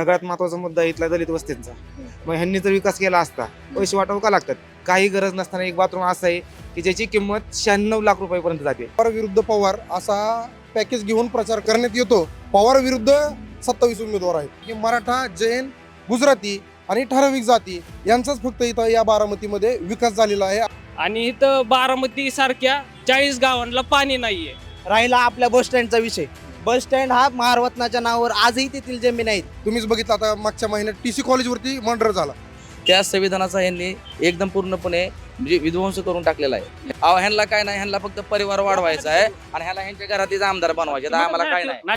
सगळ्यात महत्त्वाचा मुद्दा इथला दलित वस्तींचा. मग ह्यांनी जर विकास केला असता पैसे वाटावं का लागतात? काही गरज नसताना एक बाथरूम असं आहे की ज्याची किंमत शहाण्णव लाख रुपयापर्यंत जाते. पवार विरुद्ध पवार असा पॅकेज घेऊन प्रचार करण्यात येतो. पवार विरुद्ध सत्तावीस उमेदवार आहेत. की मराठा जैन गुजराती आणि ठराविक जाती यांचाच फक्त इथं या बारामतीमध्ये विकास झालेला आहे. आणि इथं बारामती सारख्या चाळीस गावांना पाणी नाहीये. राहिला आपल्या बस स्टँडचा विषय. बस स्टँड हा महारवतनाच्या नावावर आजही तेथील जमीन आहेत. तुम्हीच बघितलं आता मागच्या महिन्यात टी सी कॉलेजवरती मर्डर झाला. त्या संविधानाचा यांनी एकदम पूर्णपणे म्हणजे विध्वंस करून टाकलेला आहे. अहो ह्यांना काय नाही ह्यांना फक्त परिवार वाढवायचा आहे आणि ह्याला ह्यांच्या घरातील आमदार बनवायचे आम्हाला काय नाही.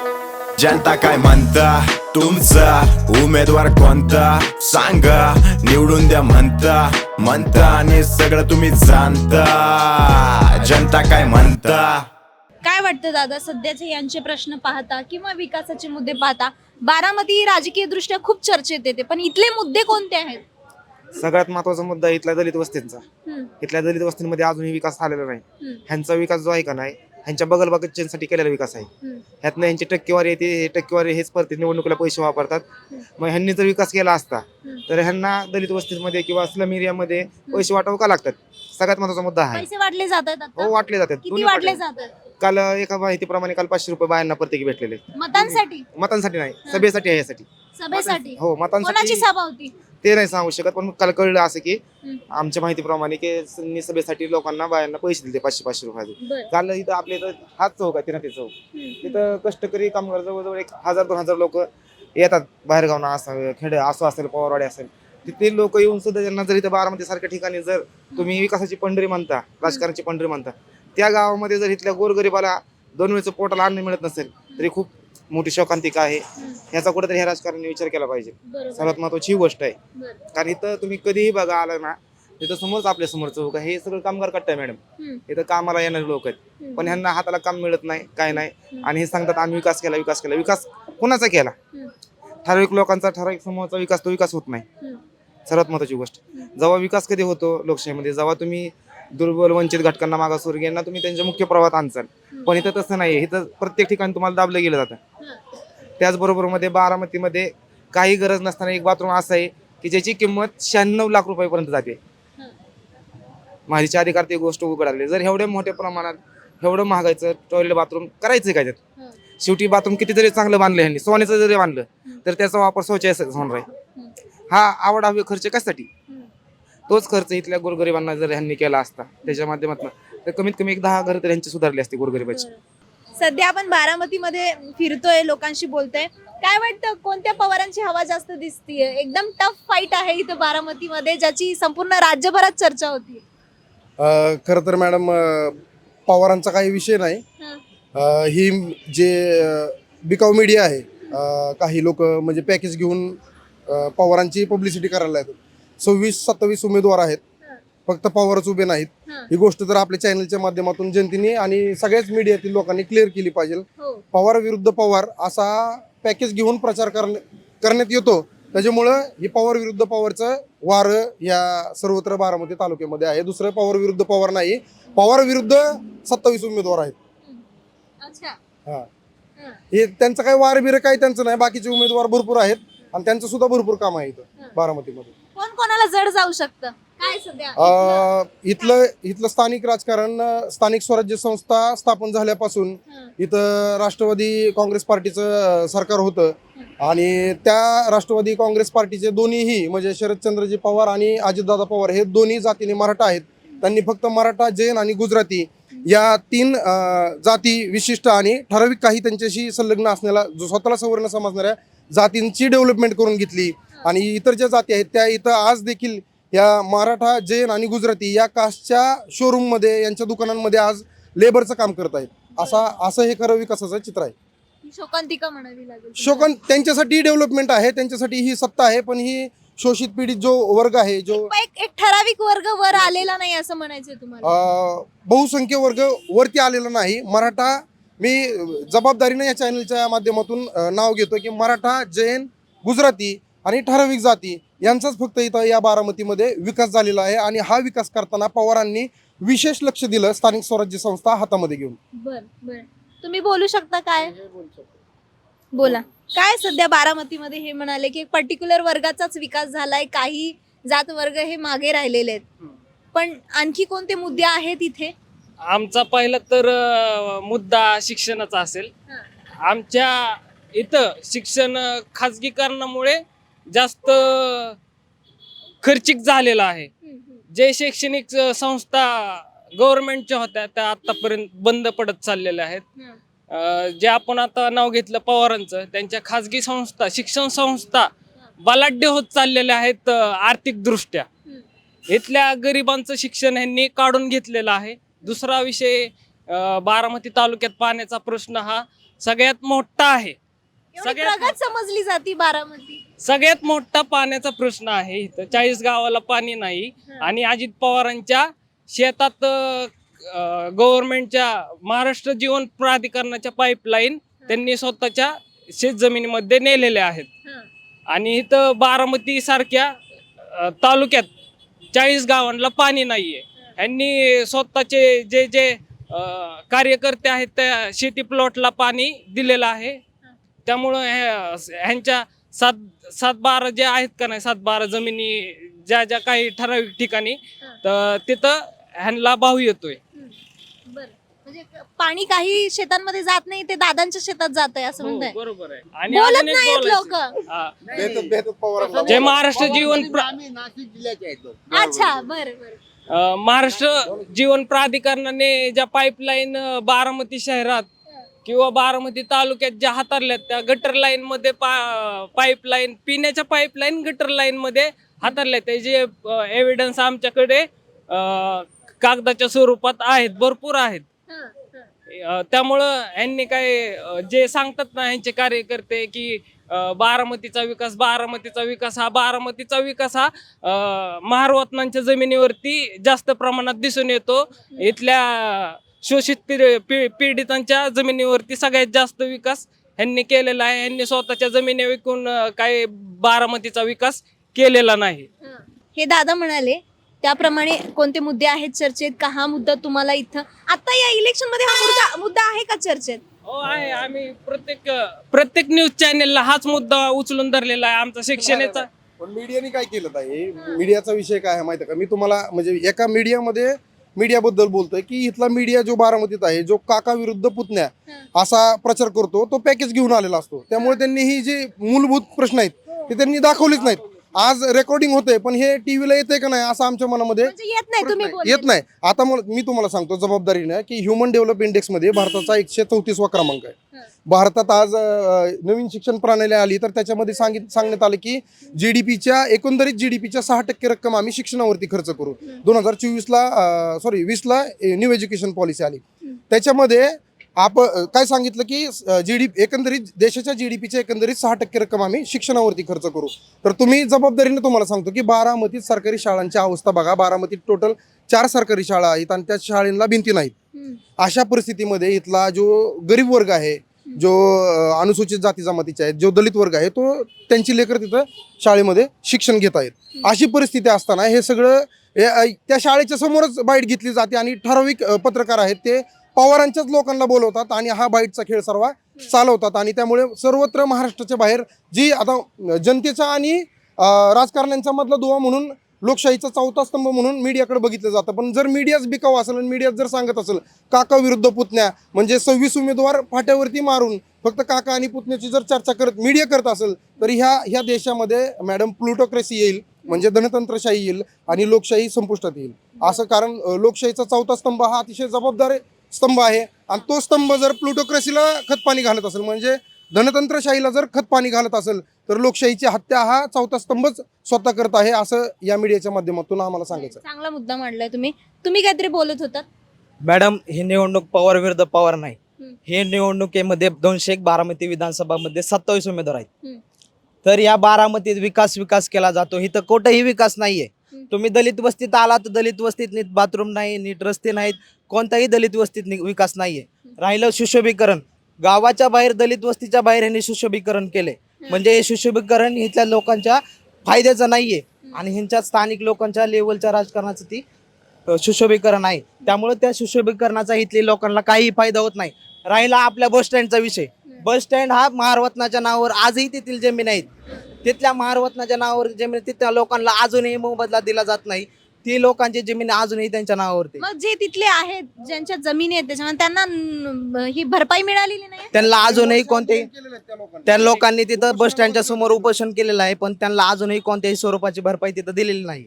जनता काय म्हणता तुमचा उमेदवार कोणता? सांगा निवडून द्या म्हणता म्हणता आणि सगळं तुम्ही जाणता. जनता काय म्हणता? काय वाटतं दादा? सध्याचे यांचे प्रश्न पाहता किंवा विकासाचे मुद्दे पाहता बारामती राजकीय दृष्ट्या खूप चर्चेत येते पण इथले मुद्दे कोणते आहेत? सगळ्यात महत्त्वाचा मुद्दा इथला दलित वस्तींचा. हम्म, इथल्या दलित वस्तींमध्ये अजूनही विकास झालेला नाही. हम्म, ह्यांचा विकास जो आहे का नाही ह्यांच्या बगल बागतच्यांसाठी केलेला विकास आहे. हम्म. ह्यातनं ह्यांची टक्केवारी येते हे टक्केवारी हेच प्रत्येक निवडणुकीला पैसे वापरतात. मग ह्यांनी जर विकास केला असता. तर ह्यांना दलित वस्तीमध्ये किंवा स्लम एरियामध्ये पैसे वाटावं का लागतात? सगळ्यात महत्त्वाचा मुद्दा आहे. पैसे वाटले जात आहेत हो वाटले जातात. किती दोन्ही वाटले वाटले. जातात? काल एका माहितीप्रमाणे काल पाचशे रुपये बायांना प्रत्येकी भेटलेले. मतांसाठी? मतांसाठी नाही सभेसाठी आहे यासाठी. सभेसाठी? हो कोणाची मतांसाठी सभा होती? ते नाही सांगू शकत पण काल कळलं असं की हम्म. आमच्या माहितीप्रमाणे की सभेसाठी लोकांना बायांना पैसे दिले पाचशे पाचशे रुपयाचे बरं. काल इथं आपल्या इथं हाच चौक आहे तिना ते चौक. तिथं कष्टकरी कामगार जवळजवळ एक हजार दोन हजार लोक येतात बाहेर गावना असावे खेडे असो असेल पवारवाडी असेल. तिथे लोक येऊन सुद्धा त्यांना जर इथं बारामती सारख्या ठिकाणी जर तुम्ही विकासाची पंढरी म्हणता राजकारणाची पंढरी म्हणता त्या गावामध्ये जर इथल्या गोरगरिबाला दोन वेळचं पोटाला अन्न मिळत नसेल तरी खूप मोठी शोकांतिका आहे. ह्याचा कुठेतरी ह्या राजकारणी विचार केला पाहिजे. सर्वात महत्वाची ही गोष्ट आहे. कारण इथं तुम्ही कधीही बघा आला ना तिथं समोरच आपल्यासमोर चौक हे सगळं कामगार कट्टा आहे मॅडम. इथं कामाला येणारे लोक आहेत. पण ह्यांना हाताला काम मिळत नाही काय नाही. आणि हे सांगतात आम्ही विकास केला विकास केला. विकास कुणाचा केला. ठराविक लोकांचा ठराविक समूहाचा विकास तो विकास होत नाही. सर्वात महत्वाची गोष्ट. जेव्हा विकास कधी होतो लोकशाहीमध्ये जेव्हा तुम्ही दुर्बल वंचित घटकांना मागासवर्गीयांना तुम्ही त्यांच्या मुख्य प्रवाहात आणचाल. पण इथं तसं नाही इथं प्रत्येक ठिकाणी तुम्हाला दाबलं गेलं जातं. त्याचबरोबरमध्ये बारामतीमध्ये काही गरज नसताना एक बाथरूम असं आहे की ज्याची किंमत शहाण्णव लाख रुपयापर्यंत जाते. माझीच्या अधिकार ती गोष्ट उघड आली जर एवढ्या मोठ्या प्रमाणात एवढं महागायचं टॉयलेट बाथरूम करायचं काय त्यात? शेवटी बाथरूम किती जरी चांगलं बांधलं ह्यांनी सोन्याचं जरी बांधलं तर त्याचा वापर शौचालयासाठी होणार आहे. हा आवड हवी खर्च कशासाठी? तोच खर्च इथल्या गोरगरिबांना जर ह्यांनी केला असता त्याच्या माध्यमातून तर कमीत कमी एक दहा घर तर ह्यांची सुधारली असती गोरगरिबाची. सध्या आपण बारामतीमध्ये फिरतोय लोकांशी बोलतोय. काय वाटतं कोणत्या पवारांची हवा जास्त दिसतीये? एकदम टफ फाईट आहे इथं बारामतीमध्ये ज्याची संपूर्ण राज्यभरात चर्चा होती. अं, खरं तर मॅडम पवारांचा काही विषय नाही. अं, ही जे अं, बिकाऊ मीडिया आहे अं, काही लोक म्हणजे पॅकेज घेऊन अं, पवारांची पब्लिसिटी करायला येतात. सव्वीस सत्तावीस उमेदवार आहेत. फक्त पवारच उभे नाहीत. हं. गोष्ट तर आपल्या चॅनलच्या माध्यमातून जनतेने आणि सगळ्याच मीडियातील लोकांनी क्लिअर केली पाहिजे. हो. पवार विरुद्ध पवार असा पॅकेज घेऊन प्रचार करण्या- करण्यात येतो. त्याच्यामुळं ही पवार विरुद्ध पवारचं वार या सर्वत्र बारामती तालुक्यामध्ये आहे. दुसरं पवार विरुद्ध पवार नाही. पवार विरुद्ध सत्तावीस उमेदवार आहेत. हा. हं. हे त्यांचं काही वार बिर काही त्यांचं नाही. बाकीचे उमेदवार भरपूर आहेत. आणि त्यांचं सुद्धा भरपूर काम आहे इथं बारामतीमध्ये. कोण कोणाला जड जाऊ शकतं? काय सध्या? अं, इथलं इथलं स्थानिक राजकारण अं, स्थानिक स्वराज्य संस्था स्थापन झाल्यापासून हं. इथं राष्ट्रवादी काँग्रेस पार्टीचं अं, सरकार होतं. आणि त्या राष्ट्रवादी काँग्रेस पार्टीचे दोन्हीही म्हणजे शरदचंद्रजी पवार आणि अजितदादा पवार हे दोन्ही जातीने मराठा आहेत. त्यांनी फक्त मराठा जैन आणि गुजराती या तीन अं, जाती विशिष्ट आणि ठराविक काही त्यांच्याशी संलग्न असलेला जो स्वतःला सवर्ण समजणाऱ्या जातींची डेव्हलपमेंट करून घेतली. आणि इतर ज्या जाती आहेत त्या इथं आज देखील या मराठा जैन आणि गुजराती या कास्टच्या शोरूममध्ये यांच्या दुकानांमध्ये आज लेबरचं काम करत आहेत. असा असं हे खरं विकासाचं चित्र आहे. शोकांतिका म्हणावी लागेल शोकन त्यांच्यासाठी डेव्हलपमेंट आहे त्यांच्यासाठी ही सत्ता आहे पण ही शोषित पीडित जो वर्ग आहे जो एक एक ठराविक वर्ग वर आलेला नाही असं तुम्हाला. अं, बहुसंख्य वर्ग वरती आलेला नाही. मराठा मी जबाबदारीने या चॅनलच्या माध्यमातून नाव घेतो की मराठा जैन गुजराती आणि ठराविक जाती यांचाच फक्त इथं या बारामतीमध्ये विकास झालेला आहे आणि हा विकास करताना पवारांनी विशेष लक्ष दिलं स्थानिक स्वराज्य संस्था हातामध्ये घेऊन. बर बर. तुम्ही बोलू शकता काय? बोला. काय सध्या बारामतीमध्ये हे म्हणाले की पर्टिक्युलर वर्गाचाच विकास झालाय काही जात वर्ग हे मागे राहिलेले आहेत. पण आणखी कोणते मुद्दे आहेत इथे? आमचा पहिला तर अं, मुद्दा शिक्षणाचा असेल. आमच्या इथं शिक्षण खाजगीकरणामुळे जास्त खर्चिक झालेलं आहे. जे शैक्षणिक संस्था गव्हर्नमेंटच्या होत्या त्या आतापर्यंत बंद पडत चाललेल्या आहेत. जे आपण आता नाव घेतलं पवारांचं त्यांच्या खाजगी संस्था शिक्षण संस्था बलाढ्य होत चाललेल्या आहेत आर्थिक दृष्ट्या इथल्या गरिबांचं शिक्षण यांनी काढून घेतलेलं आहे. दुसरा विषय बारामती तालुक्यात पाण्याचा प्रश्न हा सगळ्यात मोठा आहे. एवढी सगळ्यात प्रगत समजली जाती बारामती. सगळ्यात मोठा पाण्याचा प्रश्न आहे इथं. चाळीस गावाला पाणी नाही. आणि अजित पवारांच्या शेतात गव्हर्नमेंटच्या महाराष्ट्र जीवन प्राधिकरणाच्या पाईपलाईन त्यांनी स्वतःच्या शेतजमिनीमध्ये नेलेल्या आहेत. आणि इथं बारामती सारख्या अ, तालुक्यात चाळीस गावांना पाणी नाहीये. यांनी स्वतःचे जे जे अ, कार्यकर्ते आहेत त्या शेती प्लॉटला पाणी दिलेलं आहे. त्यामुळं ह्या- ह्यांच्या सात सात बारा जे आहेत का नाही सात बारा जमिनी ज्या ज्या काही ठराविक ठिकाणी तर तिथं ह्यांना भाव येतोय. बरं. म्हणजे पाणी काही शेतांमध्ये जात नाही ते दादांच्या शेतात जात आहे असं हो, म्हणताय. बरोबर आहे. आणि बोलत अजून एक नाहीत बोलायचं. लोक. हा. पवारांना. जे महाराष्ट्र जीवन प्र- अच्छा बर बर. अ, महाराष्ट्र जीवन प्राधिकरणाने ज्या पाईपलाईन बारामती शहरात किंवा बारामती तालुक्यात ज्या हातारल्यात त्या गटर लाईन मध्ये पाईपलाईन पिण्याच्या पाईपलाईन गटर लाईन मध्ये हातारल्या त्याचे एव्हिडन्स आमच्याकडे कागदाच्या स्वरूपात आहेत भरपूर आहेत. त्यामुळं यांनी काय जे सांगतात ना यांचे कार्यकर्ते की बारामतीचा विकास बारामतीचा विकास हा बारामतीचा विकास हा महारवतनांच्या जमिनीवरती जास्त प्रमाणात दिसून येतो. इथल्या शोषित पी- पीडितांच्या जमिनीवरती सगळ्यात जास्त विकास ह्यांनी केलेला आहे. ह्यांनी स्वतःच्या जमिनी विकून काही बारामतीचा विकास केलेला नाही. हे. दादा म्हणाले त्याप्रमाणे कोणते मुद्दे आहेत चर्चेत? का हा मुद्दा तुम्हाला इथं आता या इलेक्शनमध्ये हा मुद्दा मुद्दा आहे का चर्चेत? हो आहे. आम्ही प्रत्येक प्रत्येक न्यूज चॅनेलला हाच मुद्दा उचलून धरलेला आहे. आमचा शिक्षणाचा पण मीडियाने काय केलं ताई? मीडियाचा विषय काय आहे माहिती का? मी तुम्हाला म्हणजे एका मीडियामध्ये मीडियाबद्दल बोलतोय की इथला मीडिया जो बारामतीत आहे जो काका विरुद्ध पुतण्या असा प्रचार करतो तो पॅकेज घेऊन आलेला असतो. त्यामुळे त्यांनी ही जी मूलभूत प्रश्न आहेत ते त्यांनी दाखवलेच नाहीत. आज रेकॉर्डिंग होते पण हे टीव्हीला येते का नाही असं आमच्या मनामध्ये म्हणजे येत नाही तुम्ही प्रश्न आहे. बोलले. येत नाही. आता मला मी तुम्हाला सांगतो जबाबदारीने की ह्युमन डेव्हलप इंडेक्समध्ये भारताचा एकशे चौतीसवा क्रमांक आहे. भारतात आज अं, नवीन शिक्षण प्रणाली आली तर त्याच्यामध्ये सांगित सांगण्यात आलं की जीडीपीच्या एकंदरीत जीडीपीच्या सहा टक्के रक्कम आम्ही शिक्षणावरती खर्च करू. दोन हजार चोवीसला सॉरी वीसला न्यू एज्युकेशन पॉलिसी आली. त्याच्यामध्ये आप काय सांगितलं की जीडीपी एकंदरीत देशाच्या जीडीपीच्या एकंदरीत सहा टक्के रक्कम आम्ही शिक्षणावरती खर्च करू. तर तुम्ही जबाबदारीने तुम्हाला सांगतो की बारामतीत सरकारी शाळांची अवस्था बघा. बारामतीत टोटल चार सरकारी शाळा आहेत आणि त्या शाळेला भिंती नाहीत. अशा परिस्थितीमध्ये इथला जो गरीब वर्ग आहे जो अनुसूचित जाती जमातीचे आहेत जो दलित वर्ग आहे तो त्यांची लेकर तिथं शाळेमध्ये शिक्षण घेत आहेत. अशी परिस्थिती असताना हे सगळं त्या शाळेच्या समोरच बाईट घेतली जाते आणि ठराविक पत्रकार आहेत ते पवारांच्याच लोकांना बोलवतात आणि हा बाईटचा खेळ सर्व चालवतात. आणि त्यामुळे सर्वत्र महाराष्ट्राच्या बाहेर जी आता जनतेचा आणि राजकारण्यांचा मधला दुवा म्हणून लोकशाहीचा चौथा स्तंभ म्हणून मीडियाकडे बघितलं जातं. पण जर मीडियाच बिकाव असेल आणि मीडियात जर सांगत असेल काका विरुद्ध पुतण्या म्हणजे सव्वीस उमेदवार फाट्यावरती मारून फक्त काका आणि पुतण्याची जर चर्चा करत मीडिया करत असेल तर ह्या ह्या देशामध्ये मॅडम प्लुटोक्रेसी येईल म्हणजे धनतंत्रशाही येईल आणि लोकशाही संपुष्टात येईल. असं कारण लोकशाहीचा चौथा स्तंभ हा अतिशय जबाबदार स्तंभ आहे आणि तो स्तंभ जर प्लुटोक्रेसीला खतपाणी घालत असेल म्हणजे धनतंत्रशाहीला जर खतपाणी घालत असेल तर लोकशाहीची हत्या हा चौथा स्तंभच स्वतः करत आहे असं या मीडियाच्या माध्यमातून आम्हाला सांगायचं. चांगला मुद्दा मांडलाय तुम्ही तुम्ही काहीतरी बोलत होतात मॅडम ही निवडणूक पवार विरुद्ध पवार नाही. हे निवडणुकीमध्ये दोनशे एक बारामती विधानसभामध्ये सत्तावीस उमेदवार आहेत. तर या बारामतीत विकास विकास केला जातो इथं कुठंही विकास नाहीये. तुम्ही दलित वस्तीत आला तर दलित वस्तीत नीट बाथरूम नाही नीट रस्ते नाहीत कोणताही दलित वस्तीत नि- विकास नाहीये. राहिलं सुशोभीकरण. गावाच्या बाहेर दलित वस्तीच्या बाहेर यांनी सुशोभीकरण केले. म्हणजे हे सुशोभीकरण इथल्या लोकांच्या फायद्याचं नाहीये. आणि ह्यांच्या स्थानिक लोकांच्या लेवलच्या राजकारणाचं ती अ, सुशोभीकरण आहे. त्यामुळे त्या सुशोभीकरणाचा इथल्या लोकांना काही फायदा होत नाही. राहिला आपल्या बस स्टँडचा विषय. बस स्टँड हा महारवतनाच्या नावावर आजही तेथील जमीन आहेत. तिथल्या महारवतनाच्या नावावर जमीन तिथल्या लोकांना अजूनही मोबदला दिला जात नाही. ती लोकांची जमीन अजूनही त्यांच्या नावावरती. मग जे तिथले आहेत ज्यांच्या जमिनी आहेत त्याच्यामध्ये त्यांना न- ही भरपाई मिळालेली नाही? त्यांना अजूनही कोणते त्या लोकांनी. तिथं बस स्टँडच्या समोर उपोषण केलेलं आहे पण त्यांना अजूनही कोणत्याही स्वरूपाची भरपाई तिथं दिलेली नाही.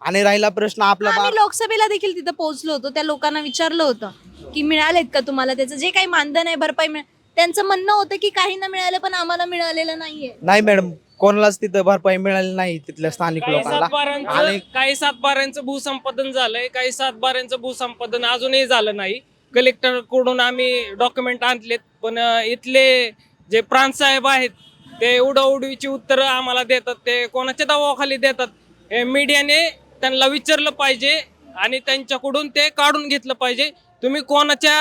आणि राहिला प्रश्न आपला बा- आम्ही लोकसभेला देखील तिथं पोहोचलो होतो त्या लोकांना विचारलं होतं की मिळालेत का तुम्हाला त्याचं? जे काही मानधन आहे भरपाई मिळा त्यांचं म्हणणं होतं की काही न मिळालं पण आम्हाला मिळालेलं नाहीये. नाही मॅडम कोणालाच तिथं भरपाई मिळाली नाही तिथल्या स्थानिक काही लोकांना. सातबाऱ्यांचं आणि काही सातबाऱ्यांचं भूसंपादन झालंय काही सातबाऱ्यांचं भूसंपादन अजूनही झालं नाही. कलेक्टरकडून आम्ही डॉक्युमेंट आणलेत पण अं, इथले जे प्रांत साहेब आहेत ते उडवडीची उत्तरं आम्हाला देतात ते कोणाच्या दबावाखाली देतात हे मीडियाने त्यांना विचारलं पाहिजे आणि त्यांच्याकडून ते काढून घेतलं पाहिजे. तुम्ही कोणाच्या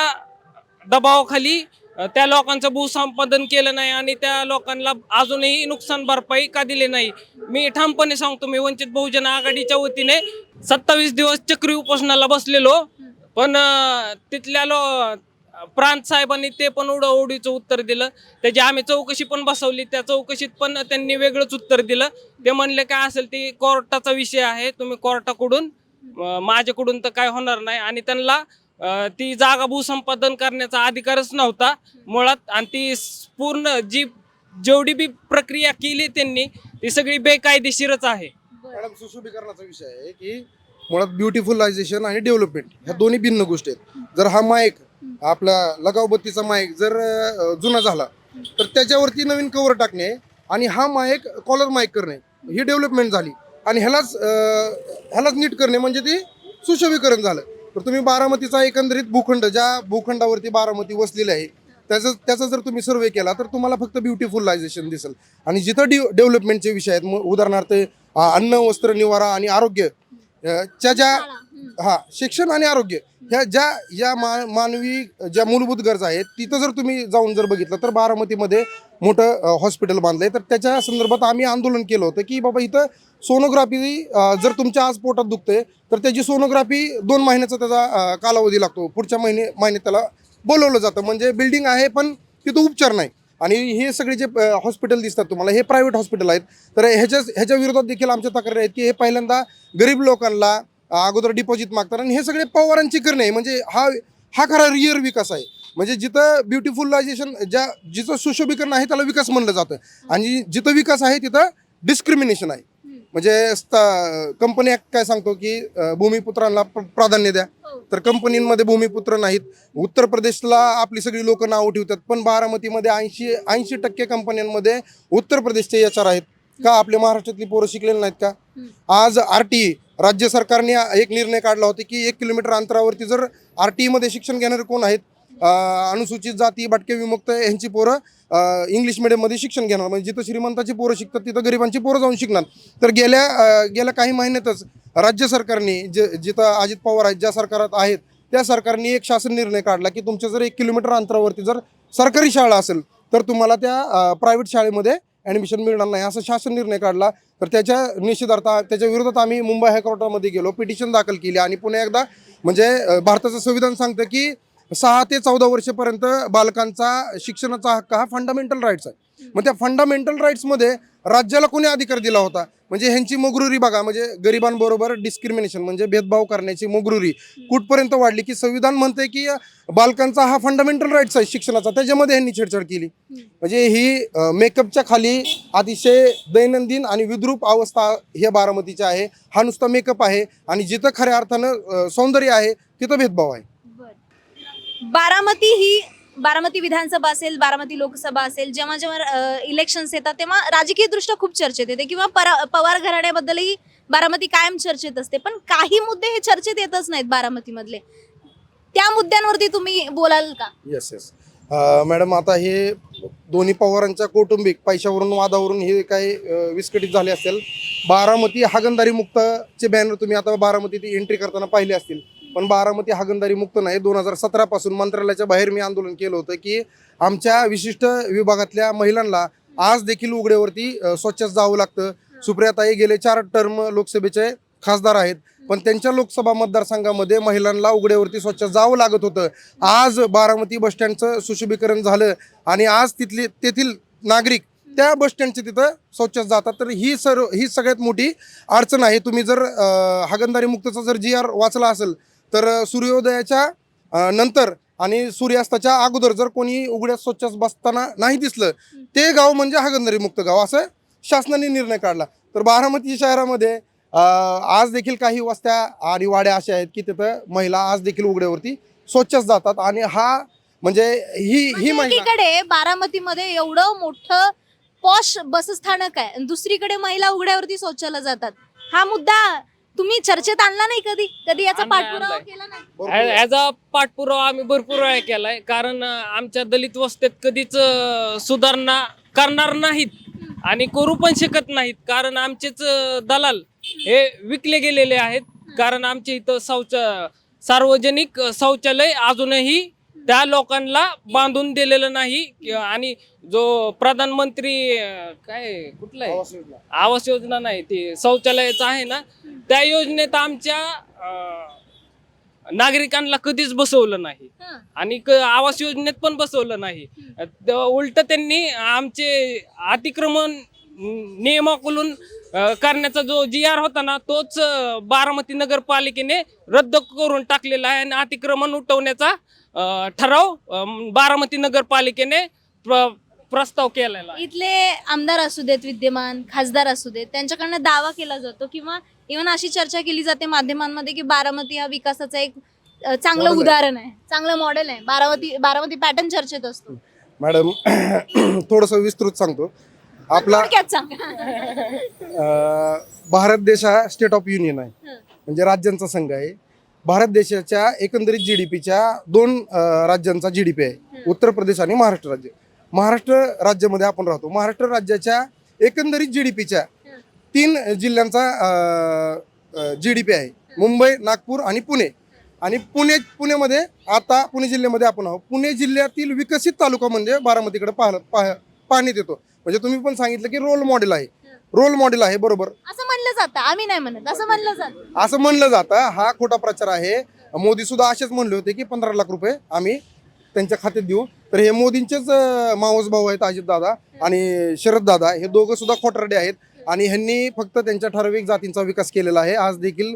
दबावाखाली त्या लोकांचं भूसंपादन केलं नाही आणि त्या लोकांना अजूनही नुकसान भरपाई का दिली नाही. मी ठामपणे सांगतो मी वंचित बहुजन आघाडीच्या वतीने सत्तावीस दिवस चक्री उपोषणाला बसलेलो. पण तिथल्या लो प्रांत साहेबांनी ते पण उडवडीचं उत्तर दिलं. त्याची आम्ही चौकशी पण बसवली त्या चौकशीत पण त्यांनी वेगळंच उत्तर दिलं. ते म्हणले काय असेल ते कोर्टाचा विषय आहे तुम्ही कोर्टाकडून माझ्याकडून तर काय होणार नाही. आणि त्यांना ती जागा भूसंपादन करण्याचा अधिकारच नव्हता मुळात. आणि ती पूर्ण जी जेवढी बी प्रक्रिया केली त्यांनी ती सगळी बेकायदेशीरच आहे. मॅडम सुशोभीकरणाचा विषय आहे की मुळात ब्युटिफुलायझेशन आणि डेव्हलपमेंट ह्या दोन्ही भिन्न गोष्टी आहेत. जर हा माईक आपला लगावबत्तीचा माईक जर जुना झाला तर त्याच्यावरती नवीन कवर टाकणे आणि हा माईक कॉलर माईक करणे ही डेव्हलपमेंट झाली. आणि ह्यालाच ह्यालाच नीट करणे म्हणजे ती सुशोभीकरण झालं. तर तुम्ही बारामतीचा एकंदरीत भूखंड ज्या भूखंडावरती बारामती वसलेली आहे त्याचं त्याचा जर तुम्ही सर्वे केला तर तुम्हाला फक्त ब्युटिफुलायझेशन दिसेल. आणि जिथं डि डेव्हलपमेंटचे विषय आहेत मग उदाहरणार्थ अन्न वस्त्र निवारा आणि आरोग्य च्या ज्या हा शिक्षण आणि आरोग्य ह्या ज्या या मा मानवी ज्या मूलभूत गरजा आहेत तिथं जर तुम्ही जाऊन जर बघितलं तर बारामतीमध्ये मोठं हॉस्पिटल बांधलंय. तर त्याच्या संदर्भात आम्ही आंदोलन केलं होतं की बाबा इथं सोनोग्राफी जर तुमच्या आज पोटात दुखते तर त्याची सोनोग्राफी दोन महिन्याचा त्याचा कालावधी लागतो. पुढच्या महिने महिन्यात त्याला बोलवलं जातं. म्हणजे बिल्डिंग आहे पण तिथं उपचार नाही. आणि हे सगळे जे हॉस्पिटल दिसतात तुम्हाला हे प्रायव्हेट हॉस्पिटल आहेत. तर ह्याच्या ह्याच्या विरोधात देखील आमच्या तक्रारी आहेत की हे पहिल्यांदा गरीब लोकांना अगोदर डिपॉझिट मागतात आणि हे सगळे पवारांची करणे आहे. म्हणजे हा हा खरा रिअर विकास आहे. म्हणजे जिथं ब्युटिफुलायझेशन ज्या जिथं सुशोभीकरण आहे त्याला विकास म्हणलं जातं. आणि जिथं विकास आहे तिथं डिस्क्रिमिनेशन आहे. म्हणजे कंपनी ऍक्ट काय सांगतो की भूमिपुत्रांना प्र- प्राधान्य द्या. तर कंपनीमध्ये भूमिपुत्र नाहीत. उत्तर प्रदेशला आपली सगळी लोक नावं ठेवतात. पण बारामतीमध्ये ऐंशी ऐंशी टक्के कंपन्यांमध्ये उत्तर प्रदेशचे एच आर आहेत. का आपल्या महाराष्ट्रातली पोरं शिकलेली नाहीत का? आज आर टी राज्य सरकारने एक निर्णय काढला होता की एक किलोमीटर अंतरावरती जर आर टी ईमध्ये शिक्षण घेणारे कोण आहेत अनुसूचित जाती भटके विमुक्त यांची पोरं इंग्लिश मिडियममध्ये शिक्षण घेणार. म्हणजे जिथं श्रीमंताची पोरं शिकतात तिथं गरिबांची पोरं जाऊन शिकणार. तर गेल्या गेल्या काही महिन्यातच राज्य सरकारने जे जिथं अजित पवार आहेत ज्या सरकारात आहेत त्या सरकारने एक शासन निर्णय काढला की तुमच्या जर एक किलोमीटर अंतरावरती जर सरकारी शाळा असेल तर तुम्हाला त्या प्रायव्हेट शाळेमध्ये ॲडमिशन मिळणार नाही. असा शासन निर्णय काढला. तर त्याच्या निषेधार्थ त्याच्या विरोधात आम्ही मुंबई हायकोर्टामध्ये गेलो. पिटिशन दाखल केली आणि पुन्हा एकदा म्हणजे भारताचं संविधान सांगतं की सहा ते चौदा वर्षापर्यंत बालकांचा शिक्षणाचा हक्क हा फंडामेंटल राईट्स आहे. मग त्या फंडामेंटल राईट्समध्ये राज्याला कोणी अधिकार दिला होता? म्हणजे ह्यांची मुगरुरी बघा म्हणजे गरिबांबरोबर डिस्क्रिमिनेशन म्हणजे भेदभाव करण्याची मुगरुरी कुठपर्यंत वाढली की संविधान म्हणते की बालकांचा हा फंडामेंटल राईट्स आहे शिक्षणाचा त्याच्यामध्ये ह्यांनी छेडछाड केली. म्हणजे ही मेकअपच्या खाली अतिशय दैनंदिन आणि विद्रूप अवस्था हे बारामतीची आहे. हा नुसता मेकअप आहे आणि जिथं खऱ्या अर्थानं सौंदर्य आहे तिथं भेदभाव आहे. बारामती ही बारामती विधानसभा असेल बारामती लोकसभा असेल जेव्हा जेव्हा इलेक्शन्स येतात तेव्हा राजकीय दृष्ट्या खूप चर्चेत येते. किंवा परा- पवार घराण्याबद्दलही बारामती कायम चर्चेत असते. पण काही मुद्दे हे चर्चेत येतच नाहीत बारामतीमधले. त्या मुद्द्यांवरती तुम्ही बोलाल का? येस येस मॅडम आता हे दोन्ही पवारांच्या कौटुंबिक पैशावरून वादावरून हे काही अं, विस्कटीत झाले असेल बारामती हागंदारी मुक्तचे बॅनर तुम्ही आता बारामतीत एंट्री करताना पाहिले असतील. पण बारामती हागणदारी मुक्त नाही. दोन हजार सतरा पासून मंत्रालयाच्या बाहेर मी आंदोलन केलं होतं की आमच्या विशिष्ट विभागातल्या महिलांना आज देखील उघड्यावरती स्वच्छच जावं लागतं. सुप्रियाताई गेले चार टर्म लोकसभेचे खासदार आहेत. पण त्यांच्या लोकसभा मतदारसंघामध्ये महिलांना उघड्यावरती स्वच्छ जावं लागत होतं. आज बारामती बसस्टँडचं सुशोभीकरण झालं आणि आज तिथली तेथील नागरिक त्या बसस्टँडचे तिथं स्वच्छ जातात. तर ही सर्व ही सगळ्यात मोठी अडचण आहे. तुम्ही जर हागणदारी मुक्तचा जर जी आर वाचला असेल तर सूर्योदयाच्या नंतर आणि सूर्यास्ताच्या अगोदर जर कोणी उघड्यात स्वच्छच बसताना नाही दिसलं ते गाव म्हणजे हागणदारी मुक्त गाव. असं शासनाने निर्णय काढला. तर बारामती शहरामध्ये आज देखील काही वस्त्या आणि वाड्या अशा आहेत की तिथं महिला आज देखील उघड्यावरती स्वच्छच जातात आणि हा म्हणजे ही ही म्हणजे महिला बारामतीमध्ये एवढं मोठं पॉश बसस्थानक आहे आणि दुसरीकडे महिला उघड्यावरती शौचाला जातात. हा मुद्दा तुम्ही चर्चेत आणला नाही कधी? कधी याचा आणलाय, पाठपुरावा आणलाय. केला नाही? याचा पाठपुरावा आम्ही भरपूर वेळा केलाय. कारण अं, आमच्या दलित वस्तीत कधीच अं, सुधारणा करणार नाहीत आणि करू पण शकत नाहीत. कारण आमचेच अं, दलाल हे विकले गेलेले आहेत. कारण आमच्या इथं शौच सार्वजनिक अं, शौचालय अजूनही त्या लोकांना बांधून दिलेलं नाही. आणि जो प्रधानमंत्री अं, काय कुठला आहे? आवास योजना नाही ते शौचालयाचं आहे ना. त्या योजनेत आमच्या अं, नागरिकांना कधीच बसवलं नाही. हं. आणि क- आवास योजनेत पण बसवलं नाही. उलट त्यांनी आमचे अतिक्रमण नियमाकुलून करण्याचा जो जी आर होता ना तोच अं, बारामती नगरपालिकेने रद्द करून टाकलेला आहे. आणि अतिक्रमण उठवण्याचा अं, ठराव अं, बारामती नगरपालिकेने प्र- प्रस्ताव केलेला आहे. इथले आमदार असू देत विद्यमान खासदार असू देत त्यांच्याकडनं दावा केला जातो किंवा इव्हन अशी चर्चा केली जाते माध्यमांमध्ये की बारामती हा विकासाचा एक अ, चांगलं Model आहे. उदाहरण आहे. चांगलं मॉडेल आहे. बारामती बारामती पॅटर्न चर्चेत असतो. मॅडम थोडंसं विस्तृत सांगतो. आपला थोडक्यात सांगा. अं, भारत देश हा स्टेट ऑफ युनियन आहे. हं. म्हणजे राज्यांचा संघ आहे. भारत देशाच्या एकंदरीत जी डी पीच्या दोन अं, राज्यांचा जी डी पी आहे. उत्तर प्रदेश आणि महाराष्ट्र राज्य. महाराष्ट्र राज्यामध्ये आपण राहतो. महाराष्ट्र राज्याच्या एकंदरीत जी डी पीच्या. तीन जिल्ह्यांचा जी डी पी आहे. मुंबई नागपूर आणि पुणे. आणि पुणे पुण्यामध्ये आता पुणे जिल्ह्यामध्ये आपण आहोत. पुणे जिल्ह्यातील विकसित तालुका म्हणजे बारामतीकडे पाह पाह पाहण्यात येतो. म्हणजे तुम्ही पण सांगितलं की रोल मॉडेल आहे. रोल मॉडेल आहे बरोबर. असं म्हणलं जातं. आम्ही नाही म्हणत. असं म्हणलं जातं. असं म्हणलं जातं. हा खोटा प्रचार आहे. मोदी सुद्धा असेच म्हणले होते की पंधरा लाख रुपये आम्ही त्यांच्या खात्यात देऊ. तर हे मोदींचेच मावस भाऊ आहेत अजितदादा आणि शरददादा. हे दोघं सुद्धा खोटरडे आहेत. आणि ह्यांनी फक्त त्यांच्या ठराविक जातींचा विकास केलेला आहे. आज देखील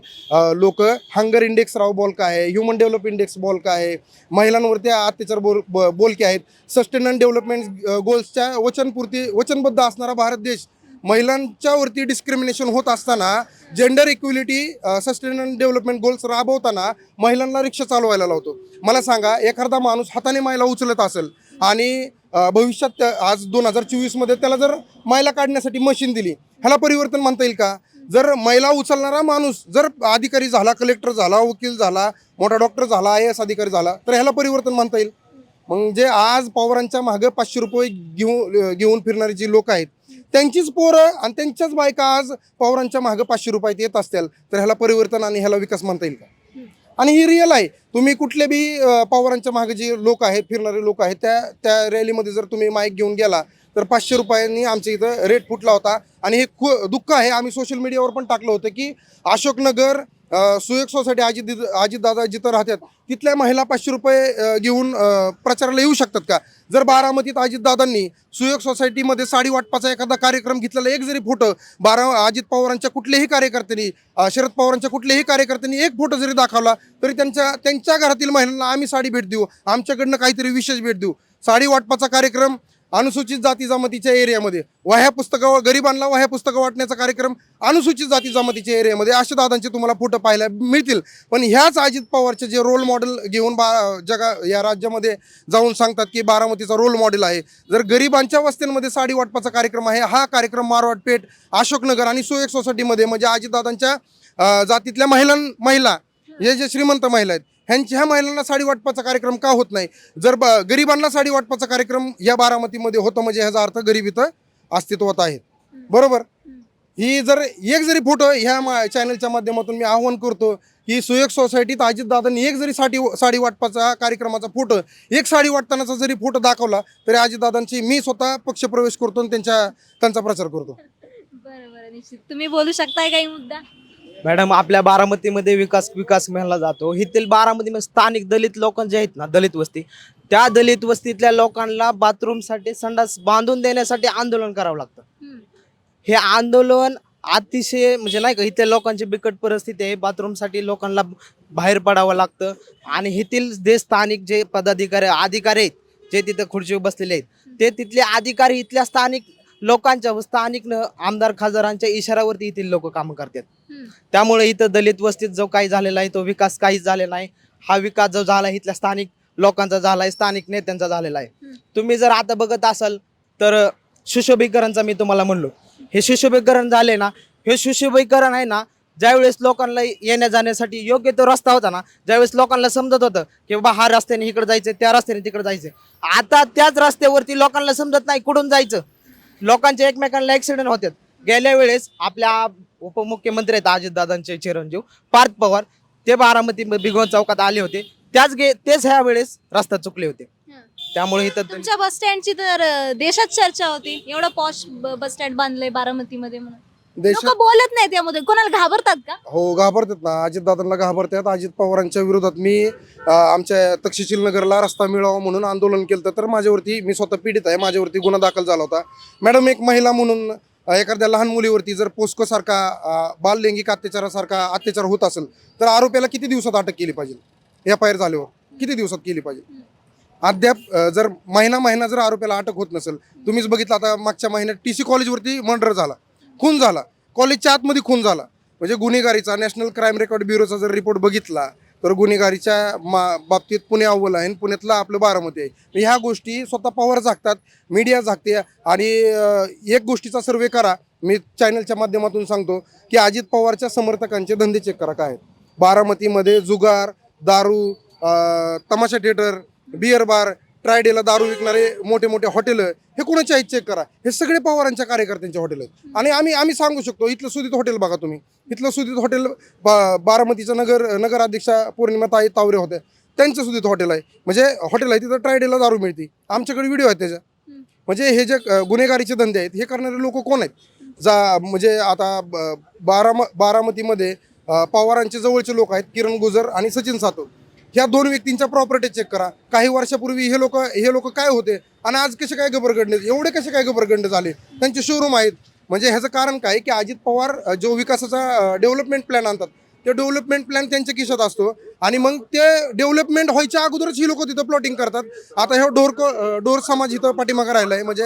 लोक हंगर इंडेक्स राव बोलका आहे ह्युमन डेव्हलप इंडेक्स बोलका आहे महिलांवरती अत्याचार बोल ब- बोलके आहेत. सस्टेनन डेव्हलपमेंट गोल्सच्या वचनपूर्ती वचनबद्ध असणारा भारत देश महिलांच्या वरती डिस्क्रिमिनेशन होत असताना gender equality sustainable development goals राबवताना महिलांना रिक्षा चालवायला लावतो. मला सांगा एखादा माणूस हाताने महिला उचलत असेल आणि भविष्यात त्या- आज दोन हजार चोवीसमध्ये त्याला जर महिला काढण्यासाठी मशीन दिली ह्याला परिवर्तन म्हणता येईल का? जर महिला उचलणारा माणूस जर अधिकारी झाला कलेक्टर झाला वकील झाला मोठा डॉक्टर झाला आय एस अधिकारी झाला तर ह्याला परिवर्तन म्हणता येईल? म्हणजे आज पवारांच्या मागं पाचशे रुपये घेऊन घेऊन फिरणारी जी लोक आहेत त्यांचीच पोरं आणि त्यांच्याच बायका आज पवारांच्या मागं पाचशे रुपयात येत असतील तर ह्याला परिवर्तन आणि ह्याला विकास म्हणता येईल का? आणि ही रिअल आहे. तुम्ही कुठले बी पवारांच्या मागे जे लोक आहेत फिरणारे लोक आहेत त्या त्या रॅलीमध्ये जर तुम्ही माईक घेऊन गेला तर पाचशे रुपयांनी आमच्या इथं रेट फुटला होता. आणि हे खू दुःख आहे आम्ही सोशल मीडियावर पण टाकलं होतं की अशोकनगर सुयोग सोसायटी अजित अजितदादा जिथं राहतात. तिथल्या महिला पाचशे रुपये घेऊन प्रचाराला येऊ शकतात का? जर बारामतीत अजितदादांनी सुयोग सोसायटीमध्ये साडी वाटपाचा एखादा कार्यक्रम घेतलेला एक जरी फोटो बारा अजित पवारांच्या कुठल्याही कार्यकर्त्यांनी शरद पवारांच्या कुठल्याही कार्यकर्त्यांनी एक फोटो जरी दाखवला तरी त्यांच्या त्यांच्या घरातील महिलांना आम्ही साडी भेट देऊ. आमच्याकडनं काहीतरी विशेष भेट देऊ. साडी वाटपाचा कार्यक्रम अनुसूचित जाती जमातीच्या एरियामध्ये. वह्या पुस्तकं गरिबांना वह्या पुस्तकं वाटण्याचा कार्यक्रम अनुसूचित जाती जमातीच्या एरियामध्ये. अशा दादांचे तुम्हाला फोटो पाहायला मिळतील. पण ह्याच अजित पवारचे जे रोल मॉडेल घेऊन बा जगा या राज्यामध्ये जाऊन सांगतात की बारामतीचा रोल मॉडेल आहे. जर गरिबांच्या वस्त्यांमध्ये साडी वाटपाचा कार्यक्रम आहे हा कार्यक्रम मारवाड पेठ अशोकनगर आणि सुएक सोसायटीमध्ये म्हणजे अजितदादांच्या जातीतल्या महिलां महिला हे जे श्रीमंत महिला आहेत ह्यांच्या ह्या महिलांना साडी वाटपाचा कार्यक्रम का होत नाही? जर ब गरिबांना साडी वाटपाचा कार्यक्रम या बारामतीमध्ये होतं म्हणजे ह्याचा अर्थ गरीब इथं अस्तित्वात आहेत बरोबर? ही जर एक जरी फोटो ह्या मा चॅनलच्या माध्यमातून मी आव्हान करतो की सुयोग सोसायटीत अजितदादांनी एक जरी साडी साडी वाटपाचा कार्यक्रमाचा फोटो एक साडी वाटतानाचा जरी फोटो दाखवला तरी अजितदादांची मी स्वतः पक्षप्रवेश करतो आणि त्यांच्या त्यांचा प्रचार करतो. बरोबर निश्चित. तुम्ही बोलू शकताय काही मुद्दा? मॅडम आपल्या बारामतीमध्ये विकास विकास मिळाला जातो. येथील बारामतीमध्ये स्थानिक दलित लोक जे आहेत ना दलित वस्ती त्या दलित वस्तीतल्या लोकांना बाथरूमसाठी संडास बांधून देण्यासाठी आंदोलन करावं लागतं. हे आंदोलन अतिशय म्हणजे नाही का इथल्या लोकांची बिकट परिस्थिती आहे. बाथरूमसाठी लोकांना बाहेर पडावं लागतं. आणि येथील जे स्थानिक जे पदाधिकारी अधिकारी आहेत जे तिथं खुर्चीवर बसलेले आहेत ते तिथले अधिकारी इथल्या स्थानिक लोकांच्या व स्थानिक न- आमदार खासदारांच्या इशाऱ्यावरती येथील लोक कामं करतात. हम्म. त्यामुळे इथं दलित वस्तीत जो काही झालेला आहे तो विकास काहीच झालेला नाही. हा विकास जो झाला इथल्या स्थानिक लोकांचा झाला आहे स्थानिक नेत्यांचा झालेला आहे. तुम्ही जर आता बघत असाल तर सुशोभीकरणचा मी तुम्हाला म्हणलो. हे सुशोभीकरण झाले ना हे सुशोभीकरण आहे ना ज्यावेळेस लोकांना येण्या जाण्यासाठी योग्य तो रस्ता होता ना ज्यावेळेस लोकांना समजत होतं की बाबा हा रस्त्याने इकडे जायचं त्या रस्त्याने तिकडे जायचं आता त्याच रस्त्यावरती लोकांना समजत नाही कुठून जायचं. लोकांचे एकमेकांना ऍक्सिडेंट होतात. गेल्या वेळेस आपल्या उपमुख्यमंत्री आहेत अजितदादांचे चिरंजीव पार्थ पवार ते बारामती बिगोन चौकात आले होते. त्याच गे तेच ह्या वेळेस रस्ता चुकले होते. त्यामुळे इथं तुमच्या बस स्टँडची तर देशात चर्चा होती. एवढं पॉश बस स्टँड बांधलंय बारामतीमध्ये म्हणून. देशात बोलत नाही त्यामध्ये कोणाला घाबरतात का? हो घाबरतात ना. अजितदादांना घाबरतात. अजित पवारांच्या विरोधात मी अ, आमच्या तक्षशिल नगरला रस्ता मिळावा म्हणून आंदोलन केलं तर माझ्यावरती मी स्वतः पीडित आहे. माझ्यावरती गुन्हा दाखल झाला होता. मॅडम एक महिला म्हणून अ, एखाद्या लहान मुलीवरती जर पोस्को सारखा अ, बाललैंगिक अत्याचारासारखा अत्याचार होत असेल तर आरोपीला किती दिवसात अटक केली पाहिजे? एफ आय आर झाल्यावर किती दिवसात केली पाहिजे? अद्याप अ, जर महिना महिना जर आरोपीला अटक होत नसेल तुम्हीच बघितलं आता मागच्या महिन्यात टी सी कॉलेजवरती मर्डर झाला. खून झाला. कॉलेजच्या आतमध्ये खून झाला. म्हणजे गुन्हेगारीचा नॅशनल क्राईम रेकॉर्ड ब्युरोचा जर रिपोर्ट बघितला तर गुन्हेगारीच्या मा बाबतीत पुणे अव्वल आहे आणि पुण्यातलं आपलं बारामती आहे. ह्या गोष्टी स्वतः पॉवर झाकतात मीडिया झाकते आणि एक गोष्टीचा सर्वे करा. मी चॅनलच्या माध्यमातून सांगतो की अजित पवारच्या समर्थकांचे धंदे चेक करा काय आहेत. बारामतीमध्ये जुगार दारू तमाशा थिएटर बिअर बार ट्रायडेला दारू विकणारे मोठे मोठे हॉटेल हे कोणाचे आहेत चेक करा? हे सगळे पवारांच्या कार्यकर्त्यांचे हॉटेल आहेत. आणि आम्ही आम्ही सांगू शकतो इथलं सुदित हॉटेल बघा तुम्ही. इथलं सुदित हॉटेल बा बारामतीचं नगर नगराध्यक्षा पौर्णिमा ताई तावरे होत्या. त्यांचं सुदित हॉटेल आहे. म्हणजे हॉटेल आहे तिथं ट्रायडेला दारू मिळते. आमच्याकडे व्हिडिओ आहेत त्याच्या. म्हणजे हे जे गुन्हेगारीचे धंदे आहेत हे करणारे लोक कोण आहेत? जा म्हणजे आता ब- बाराम बारामतीमध्ये पवारांचे जवळचे लोक आहेत किरण गुजर आणि सचिन सातव. ह्या दोन व्यक्तींच्या प्रॉपर्टी चेक करा. काही वर्षापूर्वी हे लोक हे लोक काय होते? आणि आज कसे काय गबरगंड एवढे कसे काय गबरगंड झाले? त्यांचे शोरूम आहेत. म्हणजे ह्याचं कारण काय? की अजित पवार जो विकासाचा डेव्हलपमेंट प्लॅन आणतात ते डेव्हलपमेंट प्लॅन त्यांच्या खिशात असतो. आणि मग ते डेव्हलपमेंट व्हायच्या अगोदरच ही लोक तिथं प्लॉटिंग करतात. आता ह्या डोर क- डोर समाज इथं पाठीमागं राहिला आहे म्हणजे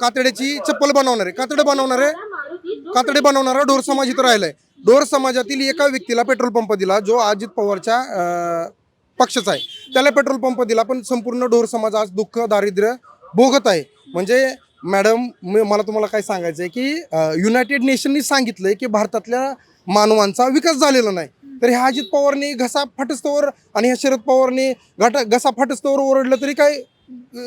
कातड्याची चप्पल बनवणारे. कातडे बनवणारे कातडे बनवणारा डोर समाज इथं राहिलाय. डोर समाजातील एका व्यक्तीला पेट्रोल पंप दिला जो अजित पवारच्या पक्षाचा आहे. त्याला पेट्रोल पंप दिला पण संपूर्ण डोर समाज आज दुःख दारिद्र्य भोगत आहे. म्हणजे मॅडम मला तुम्हाला काय सांगायचं आहे की युनायटेड नेशननी सांगितलंय की भारतातल्या मानवांचा विकास झालेला नाही. तर ह्या अजित पवारने घसा फाटस्तवर आणि ह्या शरद पवारने घाटा घसा फाटस्तवर ओरडलं तरी काय?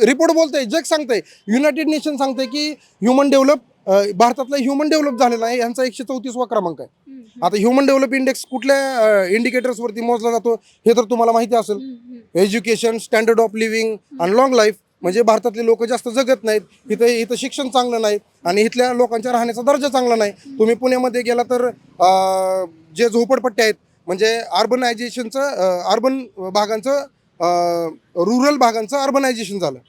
रिपोर्ट बोलतंय जग सांगतंय. युनायटेड नेशन सांगतंय की ह्युमन डेव्हलप भारतातला ह्युमन डेव्हलप झालेला आहे यांचा एकशे चौतीसवा क्रमांक आहे. आता ह्युमन डेव्हलप इंडेक्स कुठल्या इंडिकेटर्सवरती मोजला जातो हे तर तुम्हाला माहिती असेल. एज्युकेशन स्टँडर्ड ऑफ लिव्हिंग आणि लॉंग लाईफ म्हणजे भारतातले लोक जास्त जगत नाहीत. इथं इथं शिक्षण चांगलं नाही आणि इथल्या लोकांच्या राहण्याचा दर्जा चांगला नाही. तुम्ही पुण्यामध्ये गेला तर जे झोपडपट्ट्या आहेत म्हणजे अर्बनायझेशनचं अर्बन भागांचं रुरल भागांचं अर्बनायझेशन झालं.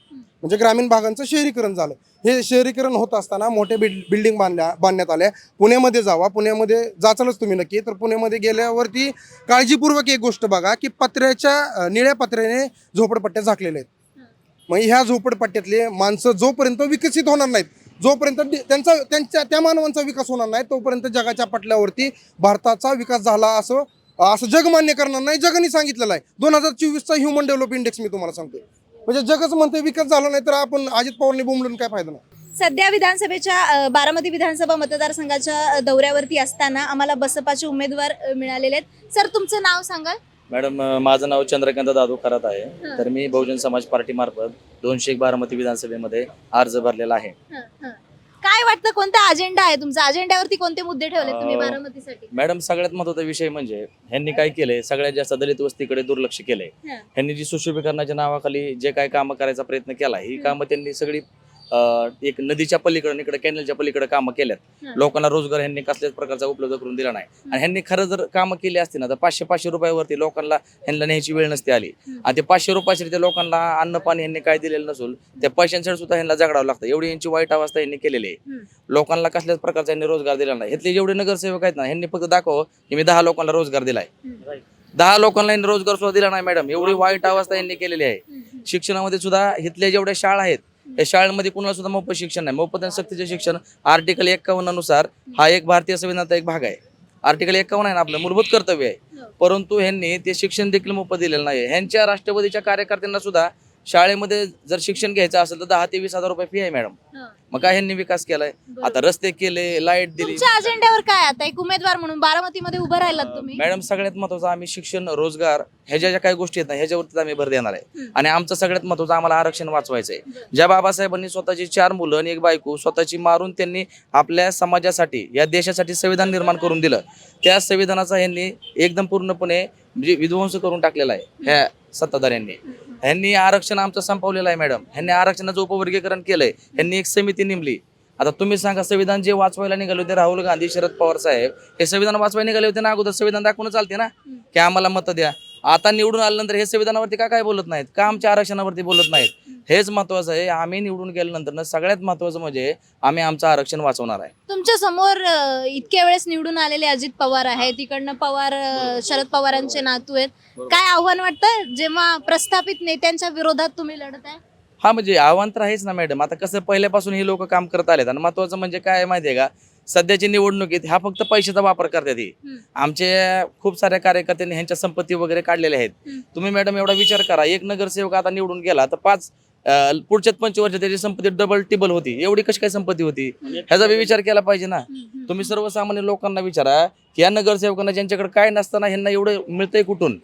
म्हणजे ग्रामीण भागांचं शहरीकरण झालं. हे शहरीकरण होत असताना मोठ्या बिल्ड बिल्डिंग बांधल्या बांधण्यात आल्या. पुण्यामध्ये जावा पुण्यामध्ये जाचालच तुम्ही नक्की. तर पुण्यामध्ये गेल्यावरती काळजीपूर्वक एक गोष्ट बघा की पत्र्याच्या निळ्या पत्र्याने झोपडपट्ट्या झाकलेल्या आहेत. मग ह्या झोपडपट्ट्यातले माणसं जोपर्यंत विकसित होणार नाहीत जोपर्यंत त्यांचा त्यांच्या त्या मानवांचा विकास होणार नाही तोपर्यंत जगाच्या पटल्यावरती भारताचा विकास झाला असं असं जग मान्य करणार नाही जगाने सांगितलेलं आहे. दोन हजार चोवीसचा ह्युमन डेव्हलप इंडेक्स मी तुम्हाला सांगतोय. म्हणजे जगच म्हणते विकास झाला नाही तर आपण अजित पवारने बोंबलून काय फायदा नाही. सध्या विधानसभेच्या बारामती विधानसभा मतदारसंघाच्या दौऱ्यावरती असताना आम्हाला बसपाचे उमेदवार मिळालेले आहेत. सर तुमचं नाव सांगाल? मॅडम माझं नाव चंद्रकांत दादू खरात आहे. हं. तर मी बहुजन समाज पार्टी मार्फत दोनशे एक बारामती विधानसभेमध्ये अर्ज भरलेला आहे. हं, हं. काय वाटतं? कोणता अजेंडा आहे तुमचा? अजेंड्यावरती कोणते मुद्दे ठेवले तुम्ही अ, बारामतीसाठी? मॅडम सगळ्यात महत्त्वाचा विषय म्हणजे ह्यांनी काय केलंय? सगळ्यात जास्त दलित वस्तीकडे दुर्लक्ष केलंय. हं. ह्यांनी जी सुशोभीकरणाच्या नावाखाली जे काय कामं करायचा प्रयत्न केला ही. कामं त्यांनी सगळी एक नदीच्या पलीकडे इकडे कॅनलच्या पलीकडे कामं केल्यात. लोकांना रोजगार ह्यांनी कसल्याच प्रकारचा उपलब्ध करून दिला नाही. आणि ह्यांनी खरं जर कामं केली असती ना तर पाचशे पाचशे रुपयावरती लोकांना ह्यांना न्यायची वेळ नसते आली. आणि ते पाचशे रुपयाचे त्या लोकांना अन्न पाणी ह्यांनी काय दिलेलं नसून त्या पैशांसाठी सुद्धा ह्यांना जगडावं लागतं. एवढी यांची वाईट अवस्था यांनी केलेली आहे. लोकांना कसल्याच प्रकारचा यांनी रोजगार दिला नाही. ह्यातले जेवढे नगरसेवक आहेत ना ह्यांनी फक्त दाखव की मी दहा लोकांना रोजगार दिलाय. दहा लोकांना यांनी रोजगार सुद्धा दिला नाही मॅडम. एवढी वाईट अवस्था यांनी केलेली आहे. शिक्षणामध्ये सुद्धा इथल्या जेवढ्या शाळा आहेत या शाळेमध्ये कुणाला सुद्धा मोफत शिक्षण नाही. मोफत आणि सक्तीचे शिक्षण आर्टिकल एक्कावन्ननुसार हा एक भारतीय संविधानाचा एक भाग आहे. आर्टिकल एक्कावन्न आहे ना आपलं मूलभूत कर्तव्य आहे. परंतु ह्यांनी ते शिक्षण देखील मोफत दिलेलं नाही ह्यांच्या राष्ट्रवादीच्या कार्यकर्त्यांना सुद्धा शाळेमध्ये जर शिक्षण घ्यायचं असेल तर दहा ते वीस हजार रुपये फी आहे मॅडम मग काय ह्यांनी विकास केलाय? आता रस्ते केले लाइट दिली. तुमच्या अजेंड्यावर काय आता? एक उमेदवार म्हणून बारामतीमध्ये उभं राहिलात तुम्ही. मॅडम सगळ्यात महत्वाचं आम्ही शिक्षण रोजगार ह्याच्या ज्या काही गोष्टी आहेत ना ह्याच्यावरतीच आम्ही भर देणार आहे. आणि आमचं सगळ्यात महत्वाचं आम्हाला आरक्षण वाचवायचं आहे ज्या बाबासाहेबांनी स्वतःची चार मुलं आणि एक बायको स्वतःची मारून त्यांनी आपल्या समाजासाठी या देशासाठी संविधान निर्माण करून दिलं. त्या संविधानाचा ह्यांनी एकदम पूर्णपणे म्हणजे विध्वंस करून टाकलेला आहे ह्या सत्ताधाऱ्यांनी. ह्यांनी आरक्षण आमचं संपवलेलं आहे मॅडम. ह्यांनी आरक्षणाचं उपवर्गीकरण केलंय. ह्यांनी एक समिती नेमली. आता तुम्ही सांगा संविधान जे वाचवायला निघाले होते राहुल गांधी शरद पवार साहेब हे संविधान वाचवायला निघाले होते ना अगोदर? संविधान दाखवून चालते ना? की आम्हाला मतं द्या. आता निवडून आल्यानंतर हे संविधानावरती का काय बोलत नाहीत? का आमच्या आरक्षणावरती बोलत नाहीत? हेच महत्वाचं आहे. आम्ही निवडून गेल्यानंतर ना सगळ्यात महत्वाचं म्हणजे आम्ही आमचं आरक्षण वाचवणार आहे. तुमच्यासमोर अ, इतक्या वेळेस निवडून आलेले अजित पवार आहेत. तिकडनं पवार अ, शरद पवारांचे नातू आहेत. काय आव्हान वाटतं जेव्हा प्रस्थापित नेत्यांच्या विरोधात तुम्ही लढत आहे? हा म्हणजे आव्हान तर आहेच ना मॅडम. आता कसं पहिल्यापासून हे लोक काम करत आलेत आणि महत्वाचं म्हणजे काय आहे माहितीये का? सध्याची निवडणुकीत ह्या फक्त पैशाचा वापर करतात ही. हम्म. आमचे खूप साऱ्या कार्यकर्त्यांनी ह्यांच्या संपत्ती वगैरे काढलेल्या आहेत. हम्म. तुम्ही मॅडम एवढा विचार करा. एक नगरसेवक आता निवडून गेला तर पाच पुढच्या पंचवर्ष त्याची संपत्ती डबल टिबल होती. एवढी कशी काय संपत्ती होती? ह्याचा बी विचार केला पाहिजे ना. तुम्ही सर्वसामान्य लोकांना विचारा की या नगरसेवकांना ज्यांच्याकडे काय नसताना ह्यांना एवढं मिळतंय कुठून?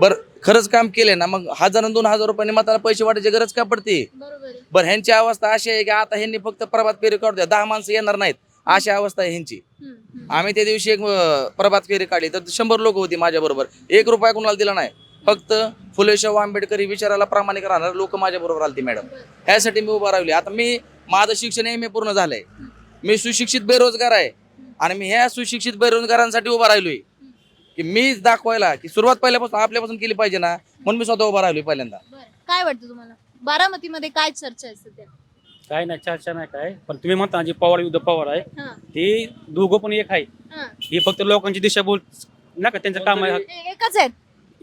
बरं खरंच काम केलंय ना मग हजार दोन हजार रुपयांनी मात्र पैसे वाटायची गरज का पडते. बरं ह्यांची अवस्था अशी आहे की आता ह्यांनी फक्त प्रभात फेरी काढू दहा माणसं येणार नाहीत. अशी अवस्था आहे ह्यांची. आम्ही त्या दिवशी एक प्रभात फेरी काढली. तर शंभर लोक होती माझ्या बरोबर एक रुपया कुणाला दिला नाही. फक्त फुले शाहू आंबेडकर ही विचाराला प्रामाणिक राहणार लोक माझ्या बरोबर आलती मॅडम. ह्यासाठी मी उभा राहिली आता मी माझं शिक्षण एम ए पूर्ण झालंय. मी सुशिक्षित बेरोजगार आहे आणि मी ह्या सुशिक्षित बेरोजगारांसाठी उभा राहिलोय. की मी दाखवायला की सुरुवात पहिल्यापासून आपल्यापासून केली पाहिजे ना म्हणून मी स्वतः उभा राहिलोय पहिल्यांदा. बरं. काय वाटतं तुम्हाला? बारामतीमध्ये काय चर्चा आहे सध्या? काय नाही चर्चा नाही काय. पण तुम्ही म्हणता जे पवार युद्ध पवार आहे हा, ते दोघं पण एक आहे. हा. हे फक्त लोकांची दिशाभूल ना का त्यांचं काम आहे. एकच आहेत.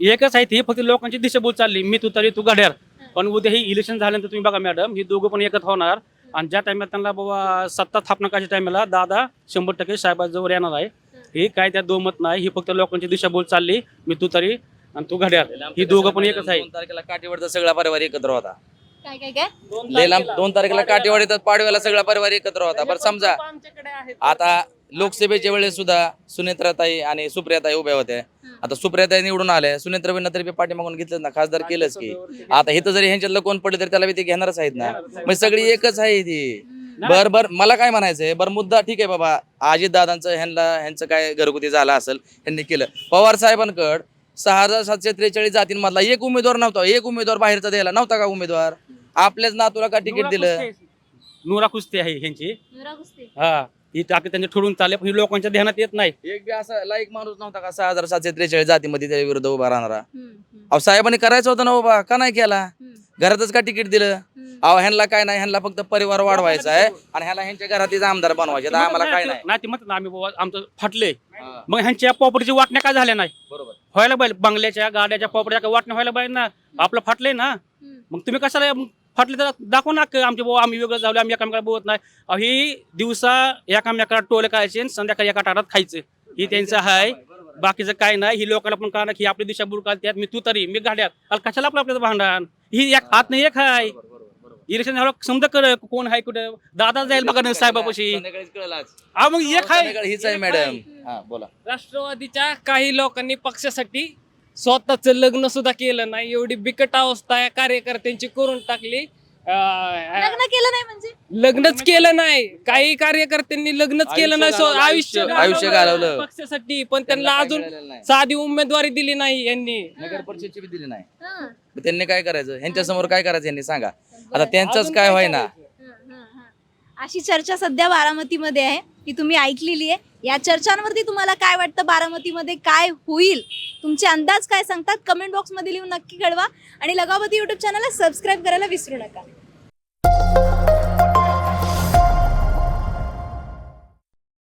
एकच आहे ते फक्त लोकांची दिशाभूल चालली. मी तू तरी तू घड्याळ. पण उद्या ही इलेक्शन झाल्यानंतर तुम्ही बघा मॅडम ही दोघं पण एकच होणार. आणि ज्या टायमाला त्यांना बाबा सत्ता स्थापना करायच्या टायमाला दादा शंभर टक्के साहेबाजवळ येणार आहे. हे काय त्यात दोमत नाही ही फक्त लोकांची दिशाभूल चालली. मी तू तरी आणि तू घड्याळ. ही दोघं पण एकच आहे. दोन तारखेला काठीवरचा सगळा परिवार एकत्र होता. काय काय काय? दोन तारखेला. काठीवाडी तर पाडव्याला. सगळा परिवार एकत्र होता. बरं समजा आता लोकसभेच्या वेळेस सुद्धा सुनेत्राताई आणि सुप्रियाताई उभ्या होत्या. आता सुप्रियाताई निवडून आल्या सुनेत्राबाईंना तरी पाठीमागून घेतलं ना खासदार केलंच की. आता इथं जरी ह्यांच्यातलं कोण पडले तरी त्याला बी ते घेणारच आहेत ना. मग सगळी एकच आहे ती. बर बर मला काय म्हणायचंय बर मुद्दा ठीक आहे बाबा. अजित दादांचं ह्यांना ह्यांचं काय घरगुती झालं असेल ह्यांनी केलं. पवार साहेबांकड सहा हजार सातशे त्रेचाळीस जातींमधला एक उमेदवार नव्हता. एक उमेदवार बाहेरचा द्यायला नव्हता का उमेदवार? आपल्याच नातूला का तिकीट दिलं? नूरा कुस्ती आहे ह्यांची. नुरा कुस्ती. हा. ही टाकी त्यांचे ठोडून चालले पण ही लोकांच्या ध्यानात येत नाही. एक बी असा लाईक माणूस नव्हता का? सहा हजार सातशे त्रेचाळीस जातीमध्ये त्याच्या विरुद्ध उभा राहणारा. अहो साहेबांनी करायचं होतं ना उभा का नाही केला? घरातच का तिकीट दिलं. अहो ह्यांना काय नाही ह्यांना फक्त परिवार वाढवायचा आहे आणि ह्याला ह्यांच्या घरातील आमदार बनवायचे तर आम्हाला काय नाही. नाही ते म्हणतात ना आम्ही बाबा आमचं फाटले मग ह्यांच्या प्रॉपर्टीची वाटण्या काय झाल्या नाही? बरोबर. व्हायला पाहिजे बंगल्याच्या गाड्याच्या प्रॉपर्टीच्या वाटण्या व्हायला पाहिजे ना? आपलं फाटलंय ना. मग तुम्ही कशाला मग फाटले तर दाखवा ना की आमचे बाबा आम्ही वेगळं झालो आम्ही एकामेकाला बोलत नाही. अहो, ही दिवसा एकामेकाला टोले करायचे आणि संध्याकाळी एका टाटात खायचं. ही त्यांचं आहे बाकीचं काय नाही. ही लोकांना पण कळणार की आपली दिशा बुड त्यात मी तू तरी मी गाड्यात. अरे कशाला आपलं आपल्याचं भांडण? ही एक हात नाही एक आहे इलेक्शन झालं समजा कर कोण आहे कुठं. दादा जाईल बघा साहेबापाशी. संध्याकाळीच कळलं आज. हा मग एक आहे संध्याकाळी हीच आहे मॅडम. हा बोला. राष्ट्रवादीच्या काही लोकांनी पक्षासाठी स्वतःच लग्न सुद्धा केलं नाही. एवढी बिकट अवस्था या कार्यकर्त्यांची करून टाकली. अं, लग्न केलं नाही म्हणजे? लग्नच केलं नाही. काही कार्यकर्त्यांनी लग्नच केलं नाही. स्व- आयुष्य आयुष्य- आयुष्य घालवलं. पक्षासाठी पण त्यांना अजून. साधी उमेदवारी दिली नाही यांनी. नगर परिषदची बी दिली नाही. हा, मग त्यांनी काय करायचं? ह्यांच्या समोर काय करायचं यांनी सांगा? आता अजून त्यांचंच काय काय व्हायना हा, हा. अशी चर्चा सध्या बारामतीमध्ये आहे. ती तुम्ही ऐकलेली आहे. या चर्चांवरती तुम्हाला काय वाटतं? बारामतीमध्ये काय होईल? तुमचे अंदाज काय सांगतात? कमेंट बॉक्समध्ये लिहून नक्की कळवा. आणि लगावती युट्यूब चॅनलला सबस्क्राईब करायला विसरू नका.